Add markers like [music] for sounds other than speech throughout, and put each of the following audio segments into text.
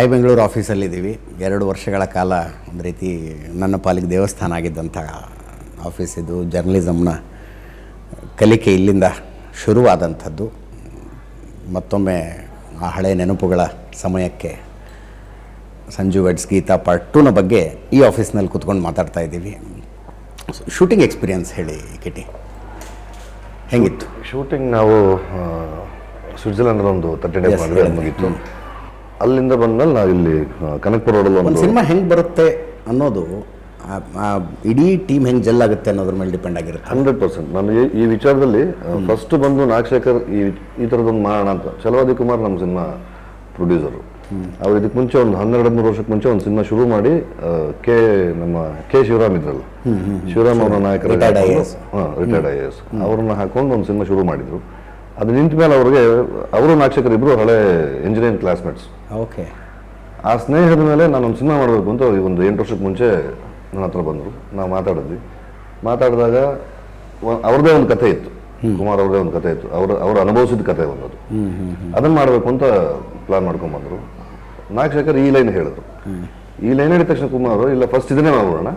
Hi Bengaluru ಆಫೀಸಲ್ಲಿದ್ದೀವಿ. ಎರಡು ವರ್ಷಗಳ ಕಾಲ ಒಂದು ರೀತಿ ನನ್ನ ಪಾಲಿಗೆ ದೇವಸ್ಥಾನ ಆಗಿದ್ದಂಥ ಆಫೀಸ್ ಇದು. ಜರ್ನಲಿಸಮ್ನ ಕಲಿಕೆ ಇಲ್ಲಿಂದ ಶುರುವಾದಂಥದ್ದು. ಮತ್ತೊಮ್ಮೆ ಆ ಹಳೆ ನೆನಪುಗಳ ಸಮಯಕ್ಕೆ ಸಂಜು ವೆಡ್ಸ್ ಗೀತಾ ಪಾರ್ಟ್ ಟೂನ ಬಗ್ಗೆ ಈ ಆಫೀಸ್ನಲ್ಲಿ ಕೂತ್ಕೊಂಡು ಮಾತಾಡ್ತಾ ಇದ್ದೀವಿ. ಶೂಟಿಂಗ್ ಎಕ್ಸ್ಪೀರಿಯನ್ಸ್ ಹೇಳಿ ಕಿಟಿ. ಹೆಂಗಿತ್ತು? ಶೂಟಿಂಗ್ ನಾವು ಸ್ವಿಟ್ಜರ್ಲೆಂಡ್ ಒಂದು ತರ್ಟಿ ಡೇಸ್ ಮಾಡಿದ್ರೆ yes. ಅಲ್ಲಿಂದ ಬಂದ್ಮೇಲೆ ನಾವು ಇಲ್ಲಿ ಕನಕಪುರ ರೋಡಲ್ಲಿ ಒಂದು ಸಿನಿಮಾ ಹೆಂಗೆ ಬರುತ್ತೆ ಅನ್ನೋದು ಇಡೀ ಟೀಮ್ ಹೆಂಗೆ ಜೆಲ್ ಆಗುತ್ತೆ ಅನ್ನೋದ್ರ ಮೇಲೆ ಡಿಪೆಂಡ್ ಆಗಿರುತ್ತೆ. Hundred percent. ನಾನು ಈ- ವಿಚಾರದಲ್ಲಿ ಫಸ್ಟ್ ಬಂದು ನಾಗಶೇಖರ್ ಈ ಈ ಥರದೊಂದು ಮಾಡೋಣ ಅಂತ. ಚಲವಾದಿ ಕುಮಾರ್ ನಮ್ಮ ಸಿನಿಮಾ ಪ್ರೊಡ್ಯೂಸರು ಅವ್ರು ಇದಕ್ಕೆ ಮುಂಚೆ ಒಂದು ಹನ್ನೆರಡು ಮೂರು ವರ್ಷಕ್ಕೆ ಮುಂಚೆ ಒಂದು ಸಿನಿಮಾ ಶುರು ಮಾಡಿ ಕೆ ನಮ್ಮ ಕೆ ಶಿವರಾಮ್ ಇದ್ರಲ್ಲ. ಶಿವರಾಮ್ ಅವರ ನಾಯಕರ IAS. ರಿಟೈರ್ಡ್ ಐ ಎಸ್ ಅವ್ರನ್ನ ಹಾಕೊಂಡು ಒಂದು ಸಿನಿಮಾ ಶುರು ಮಾಡಿದ್ರು. ಅದು ನಿಂತ ಮೇಲೆ ಅವ್ರಿಗೆ ಅವರು ನಾಗಶೇಖರ್ ಇಬ್ರು ಹಳೆ ಇಂಜಿನಿಯರಿಂಗ್ ಕ್ಲಾಸ್ಮೇಟ್ಸ್ ಓಕೆ ಆ ಸ್ನೇಹದ ಮೇಲೆ ನಾನು ಒಂದು ಸಿನಿಮಾ ಮಾಡಬೇಕು ಅಂತ ಒಂದು ಎಂಟು ವರ್ಷಕ್ಕೆ ಮುಂಚೆ ನನ್ನ ಹತ್ರ ಬಂದರು. ನಾವು ಮಾತಾಡಿದ್ವಿ. ಮಾತಾಡಿದಾಗ ಅವ್ರದ್ದೇ ಒಂದು ಕಥೆ ಇತ್ತು. ಕುಮಾರ್ ಅವ್ರದ್ದೇ ಒಂದು ಕಥೆ ಇತ್ತು. ಅವರು ಅವರು ಅನುಭವಿಸಿದ ಕಥೆ ಒಂದದು ಅದನ್ನು ಮಾಡಬೇಕು ಅಂತ ಪ್ಲಾನ್ ಮಾಡ್ಕೊಂಬಂದರು ನಾಗಶೇಖರ್ ಈ ಲೈನ್ ಹೇಳಿದ್ರು. ಈ ಲೈನ್ ಹೇಳಿದ ತಕ್ಷಣ ಕುಮಾರ್ ಇಲ್ಲ ಫಸ್ಟ್ ಇದನ್ನೇ ಮಾಡೋಣ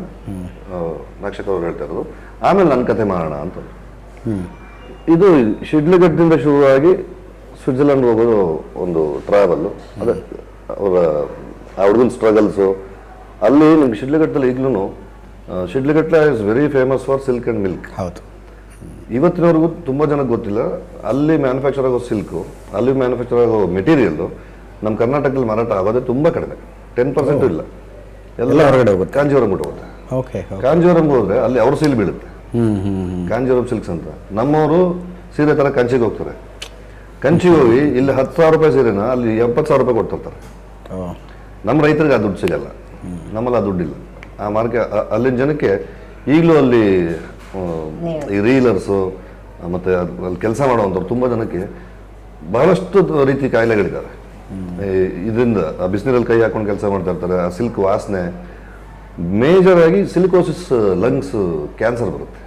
ನಾಗಶೇಖರ್ ಅವ್ರು ಹೇಳ್ತಾ ಇರೋದು. ಆಮೇಲೆ ನನ್ನ ಕಥೆ ಮಾಡೋಣ ಅಂತ. ಇದು ಶಿಡ್ಲಘಟ್ಟದಿಂದ ಶುರುವಾಗಿ ಸ್ವಿಟ್ಜರ್ಲೆಂಡ್ ಹೋಗೋದು ಒಂದು ಟ್ರಾವೆಲ್ಲು ಅದೇ ಅವರ ಆ ಹುಡುಗನ ಸ್ಟ್ರಗಲ್ಸು ಅಲ್ಲಿ ನಿಮ್ಗೆ ಶಿಡ್ಲಘಟ್ಟದಲ್ಲಿ ಈಗಲೂ Shidlaghatta is very famous for silk and milk ಹೌದು. ಇವತ್ತಿನವರೆಗೂ ತುಂಬ ಜನಕ್ಕೆ ಗೊತ್ತಿಲ್ಲ. ಅಲ್ಲಿ ಮ್ಯಾನುಫ್ಯಾಕ್ಚರ್ ಆಗೋ ಸಿಲ್ಕು ಅಲ್ಲಿ ಮ್ಯಾನುಫ್ಯಾಕ್ಚರ್ ಆಗೋ ಮೆಟೀರಿಯಲ್ಲು ನಮ್ಮ ಕರ್ನಾಟಕದಲ್ಲಿ ಮಾರಾಟ ಆಗೋದೇ ತುಂಬ ಕಡಿಮೆ. ಟೆನ್ ಪರ್ಸೆಂಟು ಇಲ್ಲ. ಎಲ್ಲ ಹೊರಗಡೆ ಹೋಗುತ್ತೆ. ಕಾಂಜೀವರಂ ಬಿಟ್ಟು ಹೋಗುತ್ತೆ. ಓಕೆ ಕಾಂಜೀವರಂ ಹೋದರೆ ಅಲ್ಲಿ ಅವ್ರ ಸೀಲ್ ಬೀಳುತ್ತೆ. ಹ್ಞೂ ಹ್ಞೂ ಹ್ಞೂ ಕಾಂಜೀವರಂ ಸಿಲ್ಕ್ಸ್ ಅಂತ. ನಮ್ಮವರು ಸೀರೆ ಥರ ಕಂಚಿಗೆ ಹೋಗ್ತಾರೆ. ಕಂಚಿಗೆ ಹೋಗಿ ಇಲ್ಲಿ ಹತ್ತು ಸಾವಿರ ರೂಪಾಯಿ ಸೀರೆನ ಅಲ್ಲಿ ಎಪ್ಪತ್ತು ಸಾವಿರ ರೂಪಾಯಿ ಕೊಡ್ತಿರ್ತಾರೆ. ನಮ್ಮ ರೈತರಿಗೆ ಆ ದುಡ್ಡು ಸಿಗಲ್ಲ. ನಮ್ಮಲ್ಲಿ ಆ ದುಡ್ಡಿಲ್ಲ. ಆ ಮಾರ್ಕೆ ಅಲ್ಲಿನ ಜನಕ್ಕೆ ಈಗಲೂ ಅಲ್ಲಿ ಈ ರೀಲರ್ಸು ಮತ್ತು ಅಲ್ಲಿ ಕೆಲಸ ಮಾಡುವಂಥವ್ರು ತುಂಬ ಜನಕ್ಕೆ ಬಹಳಷ್ಟು ರೀತಿ ಕಾಯಿಲೆಗಳಿದ್ದಾರೆ ಇದರಿಂದ ಆ ಬಿಸಿನೀರಲ್ಲಿ ಕೈ ಹಾಕೊಂಡು ಕೆಲಸ ಮಾಡ್ತಾ ಇರ್ತಾರೆ ಆ ಸಿಲ್ಕ್ ವಾಸನೆ ಮೇಜರ್ ಆಗಿ ಸಿಲಿಕೋಸಿಸ್ ಲಂಗ್ಸ್ ಕ್ಯಾನ್ಸರ್ ಬರುತ್ತೆ.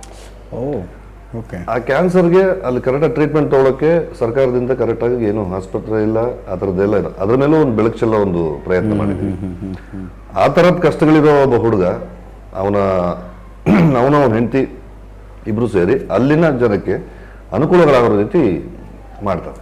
ಆ ಕ್ಯಾನ್ಸರ್ಗೆ ಅಲ್ಲಿ ಕರೆಕ್ಟಾಗಿ ಟ್ರೀಟ್ಮೆಂಟ್ ತೊಗೊಳಕ್ಕೆ ಸರ್ಕಾರದಿಂದ ಕರೆಕ್ಟಾಗಿ ಏನು ಆಸ್ಪತ್ರೆ ಇಲ್ಲ ಆ ಥರದ್ದೆಲ್ಲ ಇಲ್ಲ ಅದ್ರ ಮೇಲೂ ಒಂದು ಬೆಳಕು ಚೆಲ್ಲೋ ಒಂದು ಪ್ರಯತ್ನ ಮಾಡಿದ್ವಿ ಆ ಥರದ ಕಷ್ಟಗಳಿರೋ ಒಬ್ಬ ಹುಡುಗ ಅವನ [clears throat] ಅವನ ಅವನ ಹೆಂಡತಿ ಇಬ್ಬರು ಸೇರಿ ಅಲ್ಲಿನ ಜನಕ್ಕೆ ಅನುಕೂಲಗಳಾಗೋ ರೀತಿ ಮಾಡ್ತಾರೆ.